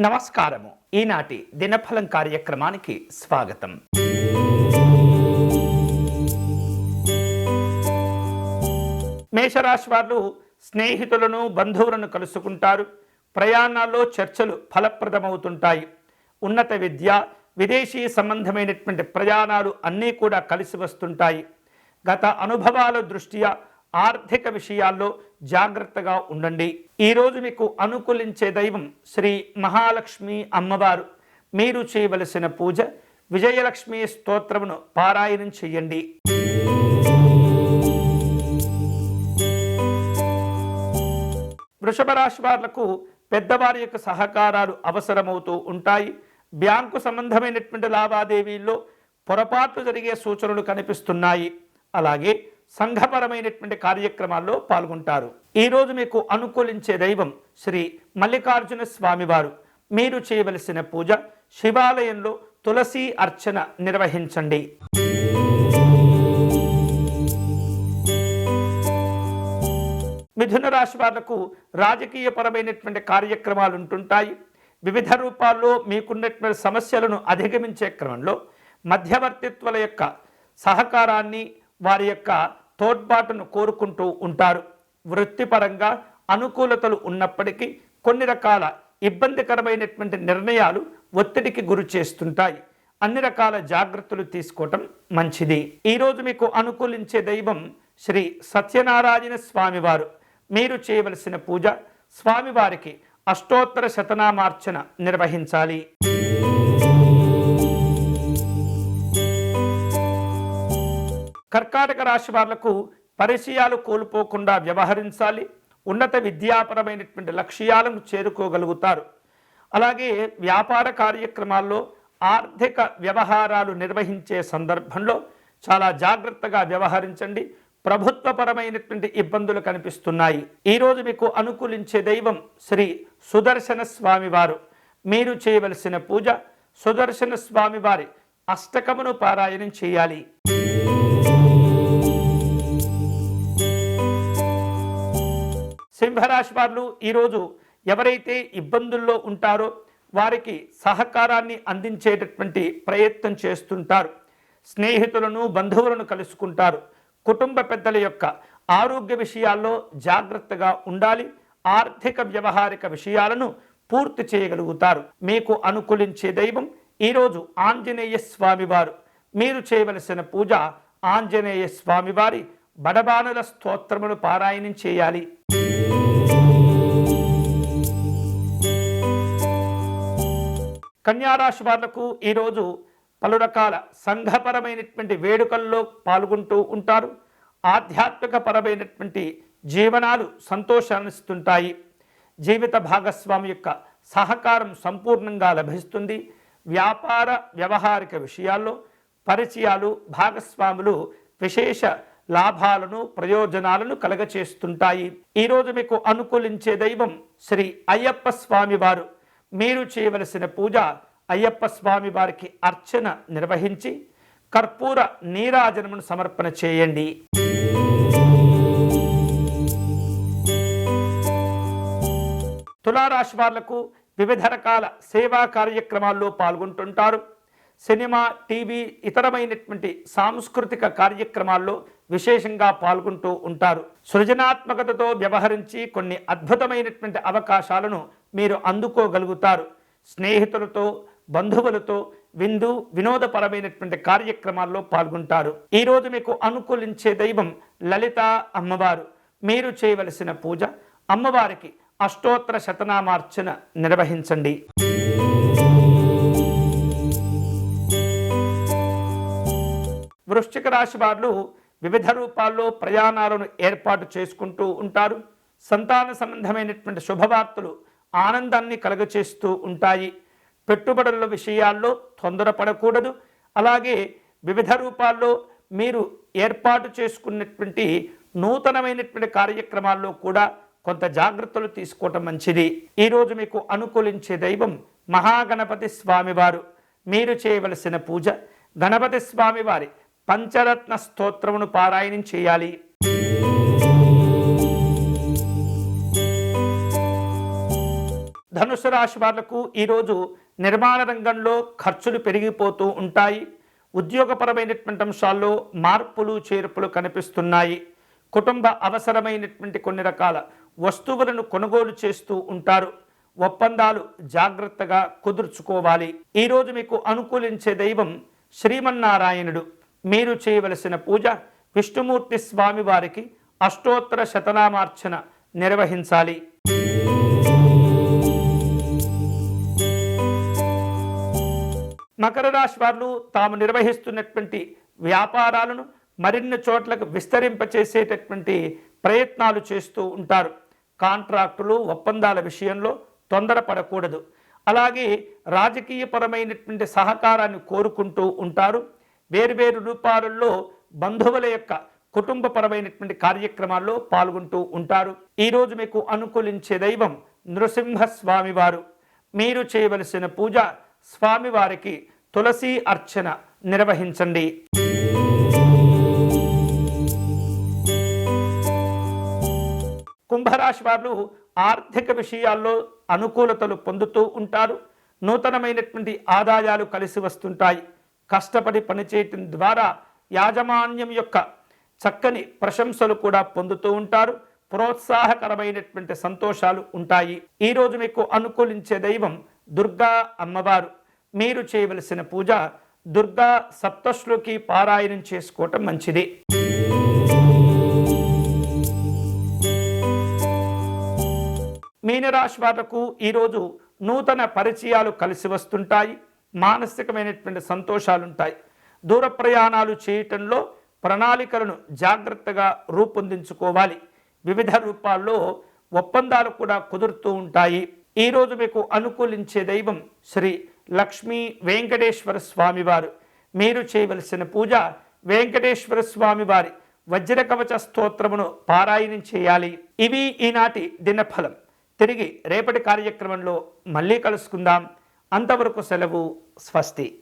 నమస్కారము. ఈనాటి దినఫలం కార్యక్రమానికి స్వాగతం. మేషరాశి వారు స్నేహితులను బంధువులను కలుసుకుంటారు. ప్రయాణాల్లో చర్చలు ఫలప్రదమవుతుంటాయి. ఉన్నత విద్య విదేశీ సంబంధమైనటువంటి ప్రయాణాలు అన్నీ కూడా కలిసి వస్తుంటాయి. గత అనుభవాల దృష్ట్యా ఆర్థిక విషయాల్లో జాగ్రత్తగా ఉండండి. ఈరోజు మీకు అనుకూలించే దైవం శ్రీ మహాలక్ష్మి అమ్మవారు. మీరు చేయవలసిన పూజ విజయలక్ష్మి స్తోత్రమును పారాయణం చెయ్యండి వృషభ రాశి వాళ్ళకు పెద్దవారి యొక్క సహకారాలు అవసరమవుతూ ఉంటాయి. బ్యాంకు సంబంధమైనటువంటి లావాదేవీల్లో పొరపాట్లు జరిగే సూచనలు కనిపిస్తున్నాయి. అలాగే సంఘపరమైనటువంటి కార్యక్రమాల్లో పాల్గొంటారు. ఈరోజు మీకు అనుకూలించే దైవం శ్రీ మల్లికార్జున స్వామివారు. మీరు చేయవలసిన పూజ శివాలయంలో తులసి అర్చన నిర్వహించండి. మిథున రాశి వాళ్ళకు రాజకీయపరమైనటువంటి కార్యక్రమాలు ఉంటుంటాయి. వివిధ రూపాల్లో మీకున్నటువంటి సమస్యలను అధిగమించే క్రమంలో మధ్యవర్తిత్వాల యొక్క సహకారాన్ని వారి యొక్క తోడ్పాటును కోరుకుంటూ ఉంటారు. వృత్తిపరంగా అనుకూలతలు ఉన్నప్పటికీ కొన్ని రకాల ఇబ్బందికరమైనటువంటి నిర్ణయాలు ఒత్తిడికి గురి చేస్తుంటాయి. అన్ని రకాల జాగ్రత్తలు తీసుకోవటం మంచిది. ఈరోజు మీకు అనుకూలించే దైవం శ్రీ సత్యనారాయణ స్వామివారు. మీరు చేయవలసిన పూజ స్వామివారికి అష్టోత్తర శతనామార్చన నిర్వహించాలి. కర్కాటక రాశి వాళ్ళకు పరిచయాలు కోల్పోకుండా వ్యవహరించాలి. ఉన్నత విద్యాపరమైనటువంటి లక్ష్యాలను చేరుకోగలుగుతారు. అలాగే వ్యాపార కార్యక్రమాల్లో ఆర్థిక వ్యవహారాలు నిర్వహించే సందర్భంలో చాలా జాగ్రత్తగా వ్యవహరించండి. ప్రభుత్వపరమైనటువంటి ఇబ్బందులు కనిపిస్తున్నాయి. ఈరోజు మీకు అనుకూలించే దైవం శ్రీ సుదర్శన స్వామివారు. మీరు చేయవలసిన పూజ సుదర్శన స్వామివారి అష్టకమును పారాయణం చేయాలి. సింహరాశి వారు ఈరోజు ఎవరైతే ఇబ్బందుల్లో ఉంటారో వారికి సహకారాన్ని అందించేటటువంటి ప్రయత్నం చేస్తుంటారు. స్నేహితులను బంధువులను కలుసుకుంటారు. కుటుంబ పెద్దల యొక్క ఆరోగ్య విషయాల్లో జాగ్రత్తగా ఉండాలి. ఆర్థిక వ్యవహారిక విషయాలను పూర్తి చేయగలుగుతారు. మీకు అనుకూలించే దైవం ఈరోజు ఆంజనేయ స్వామివారు. మీరు చేయవలసిన పూజ ఆంజనేయ స్వామివారి బడబానుల స్తోత్రమును పారాయణం చేయాలి. కన్యారాశి వాళ్ళకు ఈరోజు పలు రకాల సంఘపరమైనటువంటి వేడుకల్లో పాల్గొంటూ ఉంటారు. ఆధ్యాత్మిక పరమైనటువంటి జీవనాలు సంతోషాన్నిస్తుంటాయి. జీవిత భాగస్వామి యొక్క సహకారం సంపూర్ణంగా లభిస్తుంది. వ్యాపార వ్యవహారిక విషయాల్లో పరిచయాలు భాగస్వాములు విశేష లాభాలను ప్రయోజనాలను కలగచేస్తుంటాయి. ఈరోజు మీకు అనుకూలించే దైవం శ్రీ అయ్యప్ప స్వామి వారు. మీరు చేయవలసిన పూజ అయ్యప్ప స్వామి వారికి అర్చన నిర్వహించి కర్పూర నీరాజనమును సమర్పణ చేయండి. తులారాశి వాళ్ళకు వివిధ రకాల సేవా కార్యక్రమాల్లో పాల్గొంటుంటారు. సినిమా టీవీ ఇతరమైనటువంటి సాంస్కృతిక కార్యక్రమాల్లో విశేషంగా పాల్గొంటూ ఉంటారు. సృజనాత్మకతతో వ్యవహరించి కొన్ని అద్భుతమైనటువంటి అవకాశాలను మీరు అందుకోగలుగుతారు. స్నేహితులతో బంధువులతో విందు వినోదపరమైనటువంటి కార్యక్రమాల్లో పాల్గొంటారు. ఈరోజు మీకు అనుకూలించే దైవం లలిత అమ్మవారు. మీరు చేయవలసిన పూజ అమ్మవారికి అష్టోత్తర శతనామార్చన నిర్వహించండి. వృశ్చిక రాశి వారు వివిధ రూపాల్లో ప్రయాణాలను ఏర్పాటు చేసుకుంటూ ఉంటారు. సంతాన సంబంధమైనటువంటి శుభవార్తలు ఆనందాన్ని కలగచేస్తూ ఉంటాయి. పెట్టుబడుల విషయాల్లో తొందరపడకూడదు. అలాగే వివిధ రూపాల్లో మీరు ఏర్పాటు చేసుకున్నటువంటి నూతనమైనటువంటి కార్యక్రమాల్లో కూడా కొంత జాగ్రత్తలు తీసుకోవటం మంచిది. ఈరోజు మీకు అనుకూలించే దైవం మహాగణపతి స్వామివారు. మీరు చేయవలసిన పూజ గణపతి స్వామివారి పంచరత్న స్తోత్రమును పారాయణం చేయాలి. ధనుసు రాశి వాళ్ళకు ఈరోజు నిర్మాణ రంగంలో ఖర్చులు పెరిగిపోతూ ఉంటాయి. ఉద్యోగపరమైనటువంటి అంశాల్లో మార్పులు చేర్పులు కనిపిస్తున్నాయి. కుటుంబ అవసరమైనటువంటి కొన్ని రకాల వస్తువులను కొనుగోలు చేస్తూ ఉంటారు. ఒప్పందాలు జాగ్రత్తగా కుదుర్చుకోవాలి. ఈరోజు మీకు అనుకూలించే దైవం శ్రీమన్నారాయణుడు. మీరు చేయవలసిన పూజ విష్ణుమూర్తి స్వామి వారికి అష్టోత్తర శతనామార్చన నిర్వహించాలి. మకర రాశి వారు తాము నిర్వహిస్తున్నటువంటి వ్యాపారాలను మరిన్ని చోట్లకు విస్తరింపచేసేటటువంటి ప్రయత్నాలు చేస్తూ ఉంటారు. కాంట్రాక్టులు ఒప్పందాల విషయంలో తొందరపడకూడదు. అలాగే రాజకీయపరమైనటువంటి సహకారాన్ని కోరుకుంటూ ఉంటారు. వేరువేరు రూపాలలో బంధువుల యొక్క కుటుంబపరమైనటువంటి కార్యక్రమాల్లో పాల్గొంటూ ఉంటారు. ఈరోజు మీకు అనుకూలించే దైవం నృసింహస్వామివారు మీరు చేయవలసిన పూజ స్వామివారికి తులసి అర్చన నిర్వహించండి. కుంభరాశి వారు ఆర్థిక విషయాల్లో అనుకూలతలు పొందుతూ ఉంటారు. నూతనమైనటువంటి ఆదాయాలు కలిసి వస్తుంటాయి. కష్టపడి పనిచేయటం ద్వారా యాజమాన్యం యొక్క చక్కని ప్రశంసలు కూడా పొందుతూ ఉంటారు. ప్రోత్సాహకరమైనటువంటి సంతోషాలు ఉంటాయి. ఈరోజు మీకు అనుకూలించే దైవం దుర్గా అమ్మవారు. మీరు చేయవలసిన పూజ దుర్గా సప్తశ్లోకి పారాయణం చేసుకోవటం మంచిది. మీనరాశి వాళ్ళకు ఈరోజు నూతన పరిచయాలు కలిసి వస్తుంటాయి. మానసికమైనటువంటి సంతోషాలుంటాయి. దూర ప్రయాణాలు చేయటంలో ప్రణాళికలను జాగ్రత్తగా రూపొందించుకోవాలి. వివిధ రూపాల్లో ఒప్పందాలు కూడా కుదురుతూ ఉంటాయి. ఈరోజు మీకు అనుకూలించే దైవం శ్రీ లక్ష్మీ వెంకటేశ్వర స్వామివారు. మీరు చేయవలసిన పూజ వెంకటేశ్వర స్వామివారి వజ్రకవచ స్తోత్రమును పారాయణం చేయాలి. ఇవి ఈనాటి దినఫలం. తిరిగి రేపటి కార్యక్రమంలో మళ్ళీ కలుసుకుందాం. అంతవరకు సెలవు స్వస్తి.